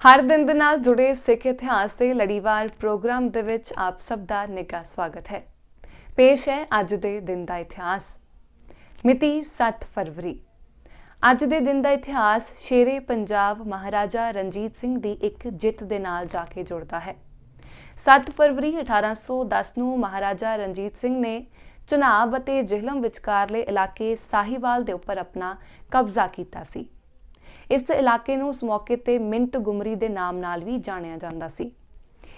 ਹਰ ਦਿਨ ਦੇ ਨਾਲ ਜੁੜੇ ਸਿੱਖ ਇਤਿਹਾਸ ਦੇ ਲੜੀਵਾਰ ਪ੍ਰੋਗਰਾਮ ਦੇ ਵਿੱਚ ਆਪ ਸਭ ਦਾ ਨਿੱਘਾ ਸਵਾਗਤ ਹੈ। ਪੇਸ਼ ਹੈ ਅੱਜ ਦੇ ਦਿਨ ਦਾ ਇਤਿਹਾਸ। ਮਿਤੀ 7 ਫਰਵਰੀ। ਅੱਜ ਦੇ ਦਿਨ ਦਾ ਇਤਿਹਾਸ ਸ਼ੇਰੇ ਪੰਜਾਬ ਮਹਾਰਾਜਾ ਰਣਜੀਤ ਸਿੰਘ ਦੀ ਇੱਕ ਜਿੱਤ ਦੇ ਨਾਲ ਜਾ ਕੇ ਜੁੜਦਾ ਹੈ। 7 ਫਰਵਰੀ 1810 ਨੂੰ ਮਹਾਰਾਜਾ ਰਣਜੀਤ ਸਿੰਘ ਨੇ ਚਨਾਬ ਅਤੇ ਜ਼ਹਿਲਮ ਵਿਚਕਾਰਲੇ ਇਲਾਕੇ ਸਾਹੀਵਾਲ ਦੇ ਉੱਪਰ ਆਪਣਾ ਕਬਜ਼ਾ ਕੀਤਾ ਸੀ। ਇਸ ਇਲਾਕੇ ਨੂੰ ਉਸ ਮੌਕੇ ਤੇ ਮਿੰਟ ਗੁਮਰੀ ਦੇ ਨਾਮ ਨਾਲ ਵੀ ਜਾਣਿਆ ਜਾਂਦਾ ਸੀ।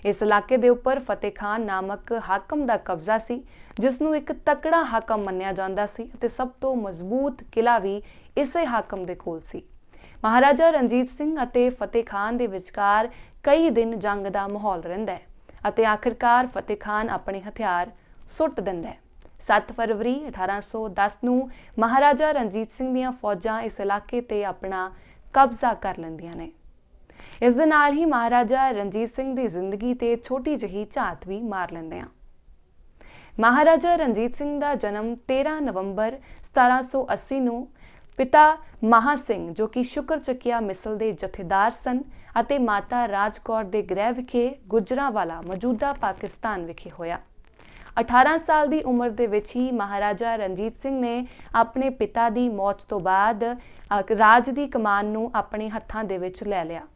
ਇਸ ਇਲਾਕੇ ਦੇ ਉੱਪਰ ਫਤਿਹ ਖਾਨ ਨਾਮਕ ਹਾਕਮ ਦਾ ਕਬਜ਼ਾ ਸੀ, ਜਿਸ ਨੂੰ ਇੱਕ ਤਕੜਾ ਹਾਕਮ ਮੰਨਿਆ ਜਾਂਦਾ ਸੀ ਅਤੇ ਸਭ ਤੋਂ ਮਜ਼ਬੂਤ ਕਿਲਾ ਵੀ ਇਸੇ ਹਾਕਮ ਦੇ ਕੋਲ ਸੀ। ਮਹਾਰਾਜਾ ਰਣਜੀਤ ਸਿੰਘ ਅਤੇ ਫਤਿਹ ਖਾਨ ਦੇ ਵਿਚਕਾਰ ਕਈ ਦਿਨ ਜੰਗ ਦਾ ਮਾਹੌਲ ਰਹਿੰਦਾ ਹੈ ਅਤੇ ਆਖਿਰਕਾਰ ਫਤਿਹ ਖਾਨ ਆਪਣੇ ਹਥਿਆਰ ਸੁੱਟ ਦਿੰਦਾ ਹੈ। 7 ਫਰਵਰੀ 1810 ਨੂੰ ਮਹਾਰਾਜਾ ਰਣਜੀਤ ਸਿੰਘ ਦੀਆਂ ਫੌਜਾਂ ਇਸ ਇਲਾਕੇ ਤੇ ਆਪਣਾ ਕਬਜ਼ਾ ਕਰ ਲੈਂਦੀਆਂ ਨੇ। ਇਸ ਦੇ ਨਾਲ ਹੀ ਮਹਾਰਾਜਾ ਰਣਜੀਤ ਸਿੰਘ ਦੀ ਜ਼ਿੰਦਗੀ ਤੇ ਛੋਟੀ ਜਿਹੀ ਝਾਤ ਵੀ ਮਾਰ ਲੈਂਦੇ ਆ। ਮਹਾਰਾਜਾ ਰਣਜੀਤ ਸਿੰਘ ਦਾ ਜਨਮ 13 ਨਵੰਬਰ 1780 ਨੂੰ ਪਿਤਾ ਮਹਾ ਸਿੰਘ, ਜੋ ਕਿ ਸ਼ੁਕਰ ਚੱਕਿਆ ਮਿਸਲ ਦੇ ਜਥੇਦਾਰ ਸਨ ਅਤੇ ਮਾਤਾ ਰਾਜਕੌਰ ਦੇ ਗ੍ਰਹਿ ਵਿਖੇ ਗੁਜਰਾਂਵਾਲਾ ਮੌਜੂਦਾ ਪਾਕਿਸਤਾਨ ਵਿਖੇ ਹੋਇਆ। 18 ਸਾਲ ਦੀ ਉਮਰ ਦੇ ਵਿੱਚ ਹੀ ਮਹਾਰਾਜਾ ਰਣਜੀਤ ਸਿੰਘ ਨੇ ਆਪਣੇ ਪਿਤਾ ਦੀ ਮੌਤ ਤੋਂ ਬਾਅਦ ਰਾਜ ਦੀ ਕਮਾਨ ਨੂੰ ਆਪਣੇ ਹੱਥਾਂ ਦੇ ਵਿੱਚ ਲੈ ਲਿਆ।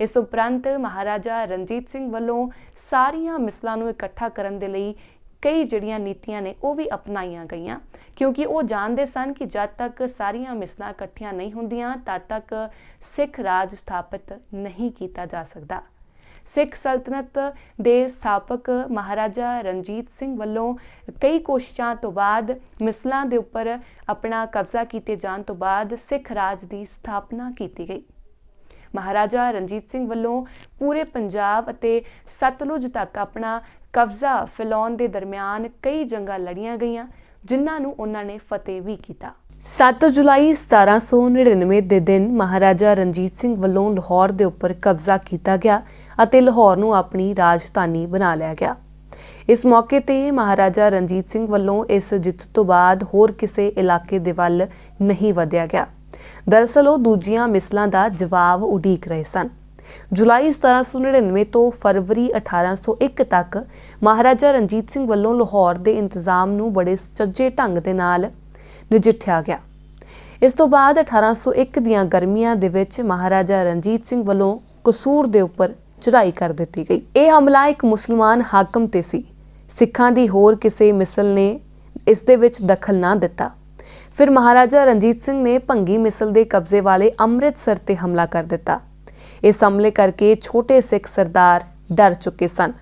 ਇਸ ਉਪਰੰਤ ਮਹਾਰਾਜਾ ਰਣਜੀਤ ਸਿੰਘ ਵੱਲੋਂ ਸਾਰੀਆਂ ਮਿਸਲਾਂ ਨੂੰ ਇਕੱਠਾ ਕਰਨ ਦੇ ਲਈ ਕਈ ਜਿਹੜੀਆਂ ਨੀਤੀਆਂ ਨੇ, ਉਹ ਵੀ ਅਪਣਾਈਆਂ ਗਈਆਂ। ਕਿਉਂਕਿ ਉਹ ਜਾਣਦੇ ਸਨ ਕਿ ਜਦ ਤੱਕ ਸਾਰੀਆਂ ਮਿਸਲਾਂ ਇਕੱਠੀਆਂ ਨਹੀਂ ਹੁੰਦੀਆਂ, ਤਦ ਤੱਕ ਸਿੱਖ ਰਾਜ ਸਥਾਪਿਤ ਨਹੀਂ ਕੀਤਾ ਜਾ ਸਕਦਾ। ਸਿੱਖ ਸਲਤਨਤ ਦੇ ਸਥਾਪਕ ਮਹਾਰਾਜਾ ਰਣਜੀਤ ਸਿੰਘ ਵੱਲੋਂ ਕਈ ਕੋਸ਼ਿਸ਼ਾਂ ਤੋਂ ਬਾਅਦ ਮਿਸਲਾਂ ਦੇ ਉੱਪਰ ਆਪਣਾ ਕਬਜ਼ਾ ਕੀਤੇ ਜਾਣ ਤੋਂ ਬਾਅਦ ਸਿੱਖ ਰਾਜ ਦੀ ਸਥਾਪਨਾ ਕੀਤੀ ਗਈ। ਮਹਾਰਾਜਾ ਰਣਜੀਤ ਸਿੰਘ ਵੱਲੋਂ ਪੂਰੇ ਪੰਜਾਬ ਅਤੇ ਸਤਲੁਜ ਤੱਕ ਆਪਣਾ ਕਬਜ਼ਾ ਫੈਲਾਉਣ ਦੇ ਦਰਮਿਆਨ ਕਈ ਜੰਗਾਂ ਲੜੀਆਂ ਗਈਆਂ, ਜਿਨ੍ਹਾਂ ਨੂੰ ਉਹਨਾਂ ਨੇ ਫਤਿਹ ਵੀ ਕੀਤਾ। 7 ਜੁਲਾਈ 1799 ਦੇ ਦਿਨ ਮਹਾਰਾਜਾ ਰਣਜੀਤ ਸਿੰਘ ਵੱਲੋਂ ਲਾਹੌਰ ਦੇ ਉੱਪਰ ਕਬਜ਼ਾ ਕੀਤਾ ਗਿਆ ਅਤੇ ਲਾਹੌਰ ਨੂੰ ਆਪਣੀ ਰਾਜਧਾਨੀ ਬਣਾ ਲਿਆ ਗਿਆ। ਇਸ ਮੌਕੇ ਤੇ ਮਹਾਰਾਜਾ ਰਣਜੀਤ ਸਿੰਘ ਵੱਲੋਂ ਇਸ ਜਿੱਤ ਤੋਂ ਬਾਅਦ ਹੋਰ ਕਿਸੇ ਇਲਾਕੇ ਦੇ ਵੱਲ ਨਹੀਂ ਵਧਿਆ ਗਿਆ। ਦਰਅਸਲ ਉਹ ਦੂਜੀਆਂ ਮਿਸਲਾਂ ਦਾ ਜਵਾਬ ਉਡੀਕ ਰਹੇ ਸਨ। ਜੁਲਾਈ 1799 ਤੋਂ ਫਰਵਰੀ 1801 ਤੱਕ ਮਹਾਰਾਜਾ ਰਣਜੀਤ ਸਿੰਘ ਵੱਲੋਂ ਲਾਹੌਰ ਦੇ ਇੰਤਜ਼ਾਮ ਨੂੰ ਬੜੇ ਸੁਚੱਜੇ ਢੰਗ ਦੇ ਨਾਲ ਨਜਿੱਠਿਆ ਗਿਆ। ਇਸ ਤੋਂ ਬਾਅਦ 1801 ਦੀਆਂ ਗਰਮੀਆਂ ਦੇ ਵਿੱਚ ਮਹਾਰਾਜਾ ਰਣਜੀਤ ਸਿੰਘ ਵੱਲੋਂ ਕਸੂਰ ਦੇ ਉੱਪਰ ਚੜਾਈ ਕਰ ਦਿੱਤੀ ਗਈ। ਇਹ ਹਮਲਾ ਇੱਕ ਮੁਸਲਮਾਨ ਹਾਕਮ ਤੇ ਸੀ। ਸਿੱਖਾਂ ਦੀ ਹੋਰ ਕਿਸੇ ਮਿਸਲ ਨੇ ਇਸ ਦੇ ਵਿੱਚ ਦਖਲ ਨਾ ਦਿੱਤਾ। ਫਿਰ ਮਹਾਰਾਜਾ ਰਣਜੀਤ ਸਿੰਘ ਨੇ ਭੰਗੀ ਮਿਸਲ ਦੇ ਕਬਜ਼ੇ ਵਾਲੇ ਅੰਮ੍ਰਿਤਸਰ ਤੇ ਹਮਲਾ ਕਰ ਦਿੱਤਾ। ਇਸ ਹਮਲੇ ਕਰਕੇ ਛੋਟੇ ਸਿੱਖ ਸਰਦਾਰ ਡਰ ਚੁੱਕੇ ਸਨ।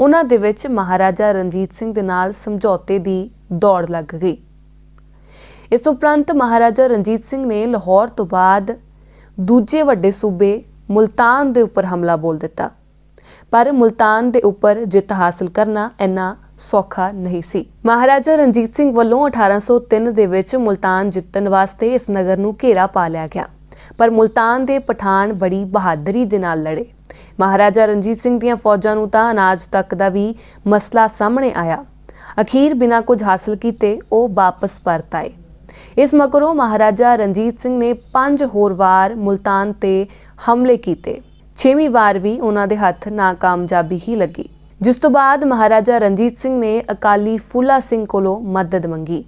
ਉਹਨਾਂ ਦੇ ਵਿੱਚ ਮਹਾਰਾਜਾ ਰਣਜੀਤ ਸਿੰਘ ਦੇ ਨਾਲ ਸਮਝੌਤੇ ਦੀ ਦੌੜ ਲੱਗ ਗਈ। ਇਸ ਉਪਰੰਤ ਮਹਾਰਾਜਾ ਰਣਜੀਤ ਸਿੰਘ ਨੇ ਲਾਹੌਰ ਤੋਂ ਬਾਅਦ ਦੂਜੇ ਵੱਡੇ ਸੂਬੇ ਮੁਲਤਾਨ ਦੇ ਉੱਪਰ ਹਮਲਾ ਬੋਲ ਦਿੱਤਾ। ਪਰ ਮੁਲਤਾਨ ਦੇ ਉੱਪਰ ਜਿੱਤ ਹਾਸਲ ਕਰਨਾ ਇੰਨਾ ਸੌਖਾ ਨਹੀਂ ਸੀ। ਮਹਾਰਾਜਾ ਰਣਜੀਤ ਸਿੰਘ ਵੱਲੋਂ 1803 ਦੇ ਵਿੱਚ ਮੁਲਤਾਨ ਜਿੱਤਣ ਵਾਸਤੇ ਇਸ ਨਗਰ ਨੂੰ ਘੇਰਾ ਪਾ ਲਿਆ ਗਿਆ। ਪਰ ਮੁਲਤਾਨ ਦੇ ਪਠਾਨ ਬੜੀ ਬਹਾਦਰੀ ਦੇ ਨਾਲ ਲੜੇ। ਮਹਾਰਾਜਾ ਰਣਜੀਤ ਸਿੰਘ ਦੀਆਂ ਫੌਜਾਂ ਨੂੰ ਤਾਂ ਅਨਾਜ ਤੱਕ ਦਾ ਵੀ ਮਸਲਾ ਸਾਹਮਣੇ ਆਇਆ। ਅਖੀਰ ਬਿਨਾਂ ਕੁਝ ਹਾਸਲ ਕੀਤੇ ਉਹ ਵਾਪਸ ਪਰਤ ਆਏ। ਇਸ ਮਗਰੋਂ ਮਹਾਰਾਜਾ ਰਣਜੀਤ ਸਿੰਘ ਨੇ ਪੰਜ ਹੋਰ ਵਾਰ ਮੁਲਤਾਨ ਤੇ ਹਮਲੇ ਕੀਤੇ। ਛੇਵੀਂ ਵਾਰ ਵੀ ਉਹਨਾਂ ਦੇ ਹੱਥ ਨਾਕਾਮਯਾਬੀ ਹੀ ਲੱਗੀ। ਜਿਸ ਤੋਂ ਬਾਅਦ ਮਹਾਰਾਜਾ ਰਣਜੀਤ ਸਿੰਘ ਨੇ ਅਕਾਲੀ ਫੂਲਾ ਸਿੰਘ ਕੋਲੋਂ ਮਦਦ ਮੰਗੀ।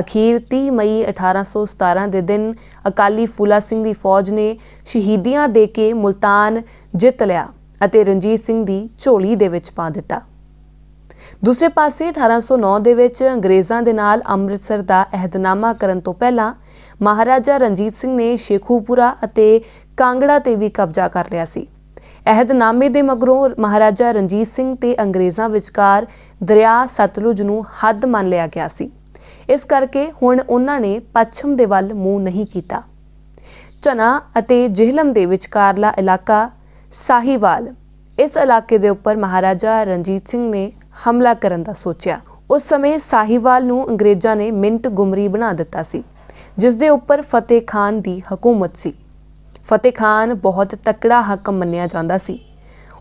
ਅਖੀਰ 30 ਮਈ 1817 ਦੇ ਦਿਨ ਅਕਾਲੀ ਫੂਲਾ ਸਿੰਘ ਦੀ ਫੌਜ ਨੇ ਸ਼ਹੀਦੀਆਂ ਦੇ ਕੇ ਮੁਲਤਾਨ ਜਿੱਤ ਲਿਆ ਅਤੇ ਰਣਜੀਤ ਸਿੰਘ ਦੀ ਝੋਲੀ ਦੇ ਵਿੱਚ ਪਾ ਦਿੱਤਾ। ਦੂਸਰੇ ਪਾਸੇ 1809 ਦੇ ਵਿੱਚ ਅੰਗਰੇਜ਼ਾਂ ਦੇ ਨਾਲ ਅੰਮ੍ਰਿਤਸਰ ਦਾ ਅਹਿਦਨਾਮਾ ਕਰਨ ਤੋਂ ਪਹਿਲਾਂ ਮਹਾਰਾਜਾ ਰਣਜੀਤ ਸਿੰਘ ਨੇ ਸ਼ੇਖੂਪੁਰਾ ਅਤੇ ਕਾਂਗੜਾ ਤੇ ਵੀ ਕਬਜ਼ਾ ਕਰ ਲਿਆ ਸੀ। ਅਹਿਦਨਾਮੇ ਦੇ ਮਗਰੋਂ ਮਹਾਰਾਜਾ ਰਣਜੀਤ ਸਿੰਘ ਤੇ ਅੰਗਰੇਜ਼ਾਂ ਵਿਚਕਾਰ ਦਰਿਆ ਸਤਲੁਜ ਨੂੰ ਹੱਦ ਮੰਨ ਲਿਆ ਗਿਆ ਸੀ। ਇਸ ਕਰਕੇ ਹੁਣ ਉਹਨਾਂ ਨੇ ਪੱਛਮ ਦੇ ਵੱਲ ਮੂੰਹ ਨਹੀਂ ਕੀਤਾ। ਚਨਾ ਅਤੇ ਜਿਹਲਮ ਦੇ ਵਿਚਕਾਰਲਾ ਇਲਾਕਾ ਸਾਹੀਵਾਲ, ਇਸ ਇਲਾਕੇ ਦੇ ਉੱਪਰ ਮਹਾਰਾਜਾ ਰਣਜੀਤ ਸਿੰਘ ਨੇ ਹਮਲਾ ਕਰਨ ਦਾ ਸੋਚਿਆ। ਉਸ ਸਮੇਂ ਸਾਹੀਵਾਲ ਨੂੰ ਅੰਗਰੇਜ਼ਾਂ ਨੇ ਮਿੰਟ ਗੁਮਰੀ ਬਣਾ ਦਿੱਤਾ ਸੀ ਜਿਸ ਦੇ ਉੱਪਰ ਫਤਿਹ ਖਾਨ ਦੀ ਹਕੂਮਤ ਸੀ। ਫਤਿਹ ਖਾਨ ਬਹੁਤ ਤਕੜਾ ਹੱਕ ਮੰਨਿਆ ਜਾਂਦਾ ਸੀ।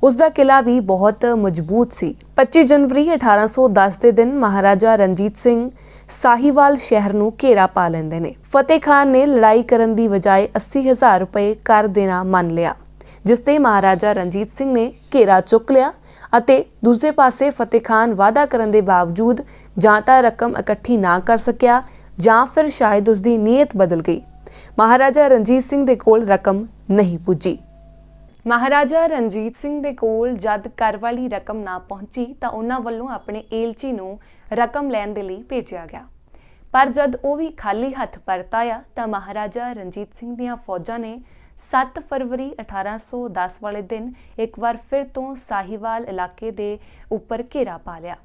ਉਸ ਦਾ ਕਿਲਾ ਵੀ ਬਹੁਤ ਮਜ਼ਬੂਤ ਸੀ। 25 ਜਨਵਰੀ 1810 ਦੇ ਦਿਨ ਮਹਾਰਾਜਾ ਰਣਜੀਤ ਸਿੰਘ ਸਾਹੀਵਾਲ ਸ਼ਹਿਰ ਨੂੰ ਘੇਰਾ ਪਾ ਲੈਂਦੇ ਨੇ। ਫਤਿਹ ਖਾਨ ਨੇ ਲੜਾਈ ਕਰਨ ਦੀ ਬਜਾਏ 80000 ਰੁਪਏ ਕਰ ਦੇਣਾ ਮੰਨ ਲਿਆ, ਜਿਸ ਤੇ ਮਹਾਰਾਜਾ ਰਣਜੀਤ ਸਿੰਘ ਨੇ ਘੇਰਾ ਚੁੱਕ ਲਿਆ ਅਤੇ ਦੂਜੇ ਪਾਸੇ ਫਤਿਹ ਖਾਨ ਵਾਅਦਾ ਕਰਨ ਦੇ ਬਾਵਜੂਦ ਜਾਂ ਤਾਂ ਰਕਮ ਇਕੱਠੀ ਨਾ ਕਰ ਸਕਿਆ ਜਾਂ ਫਿਰ ਸ਼ਾਇਦ ਉਸ ਦੀ ਨੀਅਤ ਬਦਲ ਗਈ। ਮਹਾਰਾਜਾ ਰਣਜੀਤ ਸਿੰਘ ਦੇ ਕੋਲ ਰਕਮ ਨਹੀਂ ਪੁੱਜੀ। ਮਹਾਰਾਜਾ ਰਣਜੀਤ ਸਿੰਘ ਦੇ ਕੋਲ ਜਦ ਕਰ ਵਾਲੀ ਰਕਮ ਨਾ ਪਹੁੰਚੀ ਤਾਂ ਉਹਨਾਂ ਵੱਲੋਂ ਆਪਣੇ ਏਲਚੀ ਨੂੰ ਰਕਮ ਲੈਣ ਦੇ ਲਈ ਭੇਜਿਆ ਗਿਆ। ਪਰ ਜਦ ਉਹ ਵੀ ਖਾਲੀ ਹੱਥ ਪਰਤ ਆਇਆ ਤਾਂ ਮਹਾਰਾਜਾ ਰਣਜੀਤ ਸਿੰਘ ਦੀਆਂ ਫੌਜਾਂ ਨੇ 7 ਫਰਵਰੀ 1810 ਵਾਲੇ ਦਿਨ ਇੱਕ ਵਾਰ ਫਿਰ ਤੋਂ ਸਾਹੀਵਾਲ ਇਲਾਕੇ ਦੇ ਉੱਪਰ ਘੇਰਾ ਪਾ ਲਿਆ।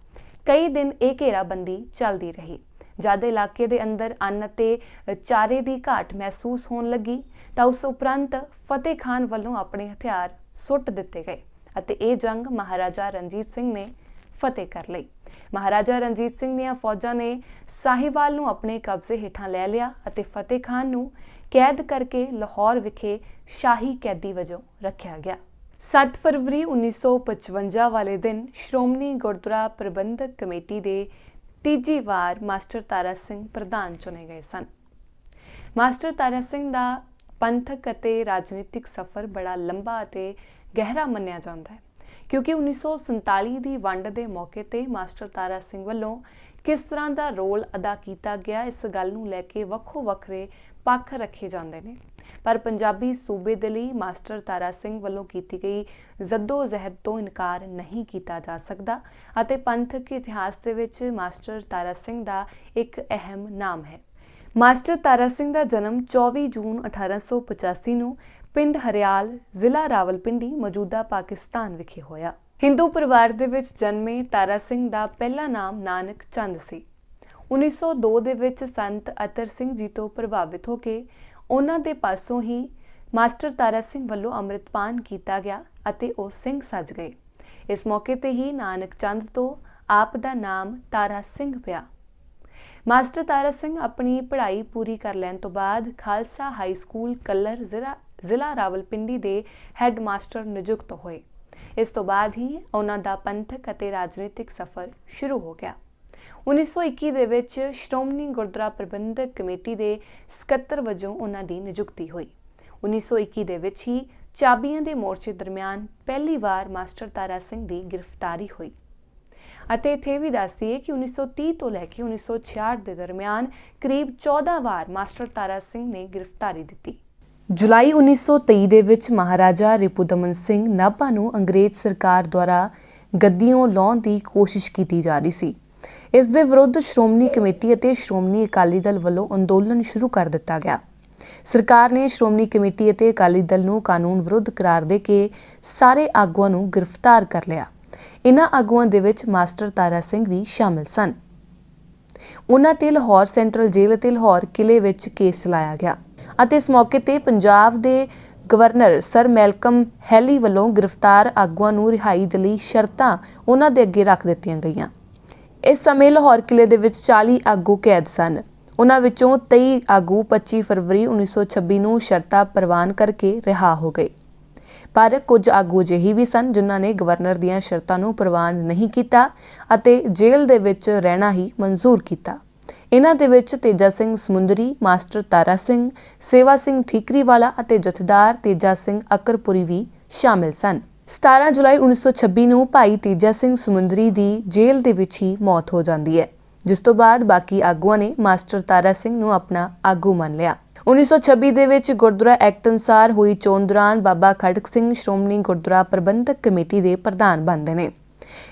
ਕਈ ਦਿਨ ਇਹ ਘੇਰਾਬੰਦੀ ਚੱਲਦੀ ਰਹੀ। ਜਦ ਇਲਾਕੇ ਦੇ ਅੰਦਰ ਅੰਨ ਅਤੇ ਚਾਰੇ ਦੀ ਘਾਟ ਮਹਿਸੂਸ ਹੋਣ ਲੱਗੀ ਤਾਂ ਉਸ ਉਪਰੰਤ ਫਤਿਹ ਖਾਨ ਵੱਲੋਂ ਆਪਣੇ ਹਥਿਆਰ ਸੁੱਟ ਦਿੱਤੇ ਗਏ ਅਤੇ ਇਹ ਜੰਗ ਮਹਾਰਾਜਾ ਰਣਜੀਤ ਸਿੰਘ ਨੇ ਫਤਿਹ ਕਰ ਲਈ। ਮਹਾਰਾਜਾ ਰਣਜੀਤ ਸਿੰਘ ਦੀਆਂ ਫੌਜਾਂ ਨੇ ਸਾਹੀਵਾਲ ਨੂੰ ਆਪਣੇ ਕਬਜ਼ੇ ਹੇਠਾਂ ਲੈ ਲਿਆ ਅਤੇ ਫਤਿਹ ਖਾਨ ਨੂੰ ਕੈਦ ਕਰਕੇ ਲਾਹੌਰ ਵਿਖੇ ਸ਼ਾਹੀ ਕੈਦੀ ਵਜੋਂ ਰੱਖਿਆ ਗਿਆ। 7 ਫਰਵਰੀ 1955 ਵਾਲੇ ਦਿਨ ਸ਼੍ਰੋਮਣੀ ਗੁਰਦੁਆਰਾ ਪ੍ਰਬੰਧਕ ਕਮੇਟੀ ਦੇ ਤੀਜੀ ਵਾਰ ਮਾਸਟਰ ਤਾਰਾ ਸਿੰਘ ਪ੍ਰਧਾਨ ਚੁਣੇ ਗਏ ਸਨ। ਮਾਸਟਰ ਤਾਰਾ ਸਿੰਘ ਦਾ ਪੰਥਕ ਅਤੇ ਰਾਜਨੀਤਿਕ ਸਫ਼ਰ ਬੜਾ ਲੰਬਾ ਅਤੇ ਗਹਿਰਾ ਮੰਨਿਆ ਜਾਂਦਾ ਹੈ, ਕਿਉਂਕਿ 1947 ਦੀ ਵੰਡ ਦੇ ਮੌਕੇ ਤੇ ਮਾਸਟਰ ਤਾਰਾ ਸਿੰਘ ਵੱਲੋਂ ਕਿਸ ਤਰ੍ਹਾਂ ਦਾ ਰੋਲ ਅਦਾ ਕੀਤਾ ਗਿਆ, ਇਸ ਗੱਲ ਨੂੰ ਲੈ ਕੇ ਵੱਖੋ ਵੱਖਰੇ ਪੱਖ ਰੱਖੇ ਜਾਂਦੇ ਨੇ। ਪਰ ਪੰਜਾਬੀ ਸੂਬੇ ਦੇ ਲਈ ਮਾਸਟਰ ਤਾਰਾ ਸਿੰਘ ਵੱਲੋਂ ਕੀਤੀ ਗਈ ਜ਼ੱਦੋ ਜ਼ਹਿਦ ਤੋਂ ਇਨਕਾਰ ਨਹੀਂ ਕੀਤਾ ਜਾ ਸਕਦਾ ਅਤੇ ਪੰਥਕ ਇਤਿਹਾਸ ਦੇ ਵਿੱਚ ਮਾਸਟਰ ਤਾਰਾ ਸਿੰਘ ਦਾ ਇੱਕ ਅਹਿਮ ਨਾਮ ਹੈ। ਮਾਸਟਰ ਤਾਰਾ ਸਿੰਘ ਦਾ ਜਨਮ 24 ਜੂਨ 1885 ਨੂੰ ਪਿੰਡ ਹਰਿਆਲ, ਜ਼ਿਲ੍ਹਾ ਰਾਵਲਪਿੰਡੀ, ਮੌਜੂਦਾ ਪਾਕਿਸਤਾਨ ਵਿਖੇ ਹੋਇਆ। ਹਿੰਦੂ ਪਰਿਵਾਰ ਦੇ ਵਿੱਚ ਜਨਮੇ ਤਾਰਾ ਸਿੰਘ ਦਾ ਪਹਿਲਾ ਨਾਮ ਨਾਨਕ ਚੰਦ ਸੀ। 1902 ਦੇ ਵਿੱਚ ਸੰਤ ਅਤਰ ਸਿੰਘ ਜੀ ਤੋਂ ਪ੍ਰਭਾਵਿਤ ਹੋ ਕੇ ਉਹਨਾਂ ਦੇ ਪਾਸੋਂ ਹੀ ਮਾਸਟਰ ਤਾਰਾ ਸਿੰਘ ਵੱਲੋਂ ਅੰਮ੍ਰਿਤਪਾਨ ਕੀਤਾ ਗਿਆ ਅਤੇ ਉਹ ਸਿੰਘ ਸੱਜ ਗਏ। ਇਸ ਮੌਕੇ ਤੇ ਹੀ ਨਾਨਕ ਚੰਦ ਤੋਂ ਆਪ ਦਾ ਨਾਮ ਤਾਰਾ ਸਿੰਘ ਪਿਆ। ਮਾਸਟਰ ਤਾਰਾ ਸਿੰਘ ਆਪਣੀ ਪੜ੍ਹਾਈ ਪੂਰੀ ਕਰ ਲੈਣ ਤੋਂ ਬਾਅਦ ਖਾਲਸਾ ਹਾਈ ਸਕੂਲ ਕੱਲਰ ਜ਼ਿਲ੍ਹਾ ਜ਼ਿਲ੍ਹਾ ਰਾਵਲਪਿੰਡੀ ਦੇ ਹੈੱਡ ਮਾਸਟਰ ਨਿਯੁਕਤ ਹੋਏ। ਇਸ ਤੋਂ ਬਾਅਦ ਹੀ ਉਹਨਾਂ ਦਾ ਪੰਥਕ ਅਤੇ ਰਾਜਨੀਤਿਕ ਸਫ਼ਰ ਸ਼ੁਰੂ ਹੋ ਗਿਆ। 1921 ਦੇ ਵਿੱਚ ਸ਼੍ਰੋਮਣੀ ਗੁਰਦੁਆਰਾ ਪ੍ਰਬੰਧਕ ਕਮੇਟੀ ਦੇ ਸਕੱਤਰ ਵਜੋਂ ਉਹਨਾਂ ਦੀ ਨਿਯੁਕਤੀ ਹੋਈ। 1921 ਦੇ ਵਿੱਚ ਹੀ ਚਾਬੀਆਂ ਦੇ ਮੋਰਚੇ ਦਰਮਿਆਨ ਪਹਿਲੀ ਵਾਰ ਮਾਸਟਰ ਤਾਰਾ ਸਿੰਘ ਦੀ ਗ੍ਰਿਫਤਾਰੀ ਹੋਈ। ਅਤੇ ਇਥੇ ਵੀ ਦੱਸੀਏ ਕਿ 1930 ਤੋਂ ਲੈ ਕੇ 1966 ਦੇ ਦਰਮਿਆਨ ਕਰੀਬ 14 ਵਾਰ ਮਾਸਟਰ ਤਾਰਾ ਸਿੰਘ ਨੇ ਗ੍ਰਿਫਤਾਰੀ ਦਿੱਤੀ। ਜੁਲਾਈ 1923 ਦੇ ਵਿੱਚ ਮਹਾਰਾਜਾ ਰਿਪੁਦਮਨ ਸਿੰਘ ਨਾਭਾ ਨੂੰ ਅੰਗਰੇਜ਼ ਸਰਕਾਰ ਦੁਆਰਾ ਗੱਦੀਆਂ ਲਾਉਣ ਦੀ ਕੋਸ਼ਿਸ਼ ਕੀਤੀ ਜਾ ਰਹੀ ਸੀ। ਇਸ ਦੇ ਵਿਰੁੱਧ ਸ਼੍ਰੋਮਣੀ ਕਮੇਟੀ ਅਤੇ ਸ਼੍ਰੋਮਣੀ ਅਕਾਲੀ ਦਲ ਵੱਲੋਂ ਅੰਦੋਲਨ ਸ਼ੁਰੂ ਕਰ ਦਿੱਤਾ ਗਿਆ। ਸਰਕਾਰ ਨੇ ਸ਼੍ਰੋਮਣੀ ਕਮੇਟੀ ਅਤੇ ਅਕਾਲੀ ਦਲ ਨੂੰ ਕਾਨੂੰਨ ਵਿਰੁੱਧ ਕਰਾਰ ਦੇ ਕੇ ਸਾਰੇ ਆਗੂਆਂ ਨੂੰ ਗ੍ਰਿਫਤਾਰ ਕਰ ਲਿਆ। ਇਨ੍ਹਾਂ ਆਗੂਆਂ ਦੇ ਵਿੱਚ ਮਾਸਟਰ ਤਾਰਾ ਸਿੰਘ ਵੀ ਸ਼ਾਮਿਲ ਸਨ। ਉਹਨਾਂ ਤੇ ਲਾਹੌਰ ਸੈਂਟਰਲ ਜੇਲ੍ਹ ਅਤੇ ਲਾਹੌਰ ਕਿਲੇ ਵਿੱਚ ਕੇਸ ਚਲਾਇਆ ਗਿਆ ਅਤੇ ਇਸ ਮੌਕੇ ਤੇ ਪੰਜਾਬ ਦੇ ਗਵਰਨਰ ਸਰ ਮੈਲਕਮ ਹੈਲੀ ਵੱਲੋਂ ਗ੍ਰਿਫਤਾਰ ਆਗੂਆਂ ਨੂੰ ਰਿਹਾਈ ਦੇ ਲਈ ਸ਼ਰਤਾਂ ਉਹਨਾਂ ਦੇ ਅੱਗੇ ਰੱਖ ਦਿੱਤੀਆਂ ਗਈਆਂ। ਇਸ ਸਮੇਂ ਲਾਹੌਰ ਕਿਲੇ ਦੇ ਵਿੱਚ 40 ਆਗੂ ਕੈਦ ਸਨ। ਉਹਨਾਂ ਵਿੱਚੋਂ 23 ਆਗੂ 25 ਫਰਵਰੀ 1926 ਨੂੰ ਸ਼ਰਤਾਂ ਪ੍ਰਵਾਨ ਕਰਕੇ ਰਿਹਾ ਹੋ ਗਏ। ਪਰ ਕੁਝ ਆਗੂ ਜਿਹੀ ਵੀ ਸਨ ਜਿਨ੍ਹਾਂ ਨੇ ਗਵਰਨਰ ਦੀਆਂ ਸ਼ਰਤਾਂ ਨੂੰ ਪ੍ਰਵਾਨ ਨਹੀਂ ਕੀਤਾ ਅਤੇ ਜੇਲ੍ਹ ਦੇ ਵਿੱਚ ਰਹਿਣਾ ਹੀ ਮਨਜ਼ੂਰ ਕੀਤਾ। ਇਹਨਾਂ ਦੇ ਵਿੱਚ ਤੇਜਾ ਸਿੰਘ ਸਮੁੰਦਰੀ, ਮਾਸਟਰ ਤਾਰਾ ਸਿੰਘ, ਸੇਵਾ ਸਿੰਘ ਠੀਕਰੀਵਾਲਾ ਅਤੇ ਜਥੇਦਾਰ ਤੇਜਾ ਸਿੰਘ ਅਕਰਪੁਰੀ ਵੀ ਸ਼ਾਮਿਲ ਸਨ। 17 ਜੁਲਾਈ 1926 ਨੂੰ ਭਾਈ ਤੇਜਾ ਸਿੰਘ ਸਮੁੰਦਰੀ ਦੀ ਜੇਲ੍ਹ ਦੇ ਵਿੱਚ ਹੀ ਮੌਤ ਹੋ ਜਾਂਦੀ ਹੈ, ਜਿਸ ਤੋਂ ਬਾਅਦ ਬਾਕੀ ਆਗੂਆਂ ਨੇ ਮਾਸਟਰ ਤਾਰਾ ਸਿੰਘ ਨੂੰ ਆਪਣਾ ਆਗੂ ਮੰਨ ਲਿਆ। 1926 ਦੇ ਵਿੱਚ ਗੁਰਦੁਆਰਾ ਐਕਟ ਅਨੁਸਾਰ ਹੋਈ ਚੋਣ ਦੌਰਾਨ ਬਾਬਾ ਖੜਕ ਸਿੰਘ ਸ਼੍ਰੋਮਣੀ ਗੁਰਦੁਆਰਾ ਪ੍ਰਬੰਧਕ ਕਮੇਟੀ ਦੇ ਪ੍ਰਧਾਨ ਬਣਦੇ ਨੇ।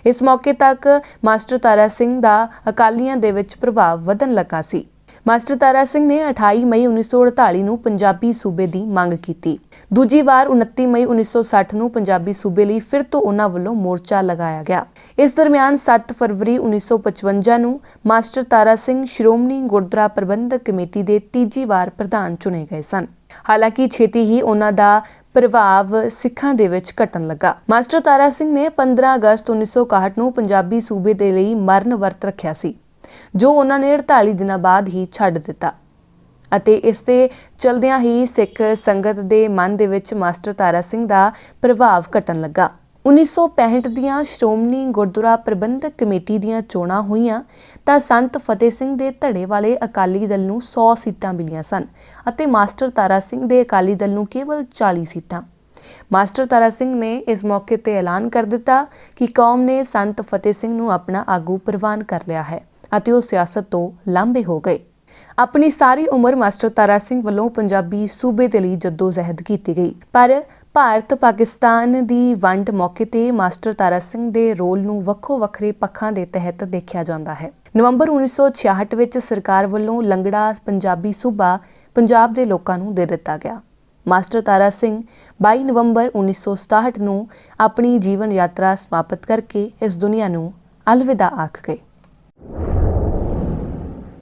ਇਸ ਮੌਕੇ ਤੱਕ ਮਾਸਟਰ ਤਾਰਾ ਸਿੰਘ ਦਾ ਅਕਾਲੀਆਂ ਦੇ ਵਿੱਚ ਪ੍ਰਭਾਵ ਵਧਣ ਲੱਗਾ ਸੀ। ਮਾਸਟਰ ਤਾਰਾ ਸਿੰਘ ਨੇ 28 ਮਈ 1948 ਨੂੰ ਪੰਜਾਬੀ ਸੂਬੇ ਦੀ ਮੰਗ ਕੀਤੀ। ਦੂਜੀ ਵਾਰ 29 ਮਈ 1960 ਨੂੰ ਪੰਜਾਬੀ ਸੂਬੇ ਲਈ ਫਿਰ ਤੋਂ ਉਹਨਾਂ ਵੱਲੋਂ ਮੋਰਚਾ ਲਗਾਇਆ ਗਿਆ। ਇਸ ਦਰਮਿਆਨ 7 ਫਰਵਰੀ 1955 ਨੂੰ ਮਾਸਟਰ ਤਾਰਾ ਸਿੰਘ ਸ਼੍ਰੋਮਣੀ ਗੁਰਦੁਆਰਾ ਪ੍ਰਬੰਧਕ ਕਮੇਟੀ ਦੇ ਤੀਜੀ ਵਾਰ ਪ੍ਰਧਾਨ ਚੁਣੇ ਗਏ ਸਨ। ਹਾਲਾਂਕਿ ਛੇਤੀ ਹੀ ਉਹਨਾਂ ਦਾ ਪ੍ਰਭਾਵ ਸਿੱਖਾਂ ਦੇ ਵਿੱਚ ਘਟਣ ਲੱਗਾ। ਮਾਸਟਰ ਤਾਰਾ ਸਿੰਘ ਨੇ 15 ਅਗਸਤ 1961 ਨੂੰ ਪੰਜਾਬੀ ਸੂਬੇ ਦੇ ਲਈ ਮਰਨ ਵਰਤ ਰੱਖਿਆ ਸੀ। ਜੋ ਉਹਨਾਂ ਨੇ 48 ਦਿਨਾਂ ਬਾਅਦ ਹੀ ਛੱਡ ਦਿੱਤਾ ਅਤੇ ਇਸ ਦੇ ਚਲਦਿਆਂ ਹੀ ਸਿੱਖ ਸੰਗਤ ਦੇ ਮਨ ਦੇ ਵਿੱਚ ਮਾਸਟਰ ਤਾਰਾ ਸਿੰਘ ਦਾ ਪ੍ਰਭਾਵ ਘਟਣ ਲੱਗਾ। 1965 ਦੀਆਂ ਸ਼੍ਰੋਮਣੀ ਗੁਰਦੁਆਰਾ ਪ੍ਰਬੰਧਕ ਕਮੇਟੀ ਦੀਆਂ ਚੋਣਾਂ ਹੋਈਆਂ ਤਾਂ ਸੰਤ ਫਤਿਹ ਸਿੰਘ ਦੇ ਧੜੇ ਵਾਲੇ ਅਕਾਲੀ ਦਲ ਨੂੰ 100 ਸੀਟਾਂ ਮਿਲੀਆਂ ਸਨ ਅਤੇ ਮਾਸਟਰ ਤਾਰਾ ਸਿੰਘ ਦੇ ਅਕਾਲੀ ਦਲ ਨੂੰ ਕੇਵਲ 40 ਸੀਟਾਂ। ਮਾਸਟਰ ਤਾਰਾ ਸਿੰਘ ਨੇ ਇਸ ਮੌਕੇ ਤੇ ਐਲਾਨ ਕਰ ਦਿੱਤਾ ਕਿ ਕੌਮ ਨੇ ਸੰਤ ਫਤਿਹ ਸਿੰਘ ਨੂੰ ਆਪਣਾ ਆਗੂ ਪ੍ਰਵਾਨ ਕਰ ਲਿਆ ਹੈ। ਅਤੇ ਉਹ ਸਿਆਸਤ ਤੋਂ ਲਾਂਭੇ ਹੋ ਗਏ। ਆਪਣੀ ਸਾਰੀ ਉਮਰ ਮਾਸਟਰ ਤਾਰਾ ਸਿੰਘ ਵੱਲੋਂ ਪੰਜਾਬੀ ਸੂਬੇ ਦੇ ਲਈ ਜੱਦੋ-ਜਹਿਦ ਕੀਤੀ ਗਈ। ਪਰ ਭਾਰਤ ਪਾਕਿਸਤਾਨ ਦੀ ਵੰਡ ਮੌਕੇ ਤੇ ਮਾਸਟਰ ਤਾਰਾ ਸਿੰਘ ਦੇ ਰੋਲ ਨੂੰ ਵੱਖੋ ਵੱਖਰੇ ਪੱਖਾਂ ਦੇ ਤਹਿਤ ਦੇਖਿਆ ਜਾਂਦਾ ਹੈ। ਨਵੰਬਰ 1966 ਵਿੱਚ ਸਰਕਾਰ ਵੱਲੋਂ ਲੰਗੜਾ ਪੰਜਾਬੀ ਸੂਬਾ ਪੰਜਾਬ ਦੇ ਲੋਕਾਂ ਨੂੰ ਦੇ ਦਿੱਤਾ ਗਿਆ। ਮਾਸਟਰ ਤਾਰਾ ਸਿੰਘ 22 ਨਵੰਬਰ 1967 ਨੂੰ ਆਪਣੀ ਜੀਵਨ ਯਾਤਰਾ ਸਮਾਪਤ ਕਰਕੇ ਇਸ ਦੁਨੀਆ ਨੂੰ ਅਲਵਿਦਾ ਆਖ ਗਏ।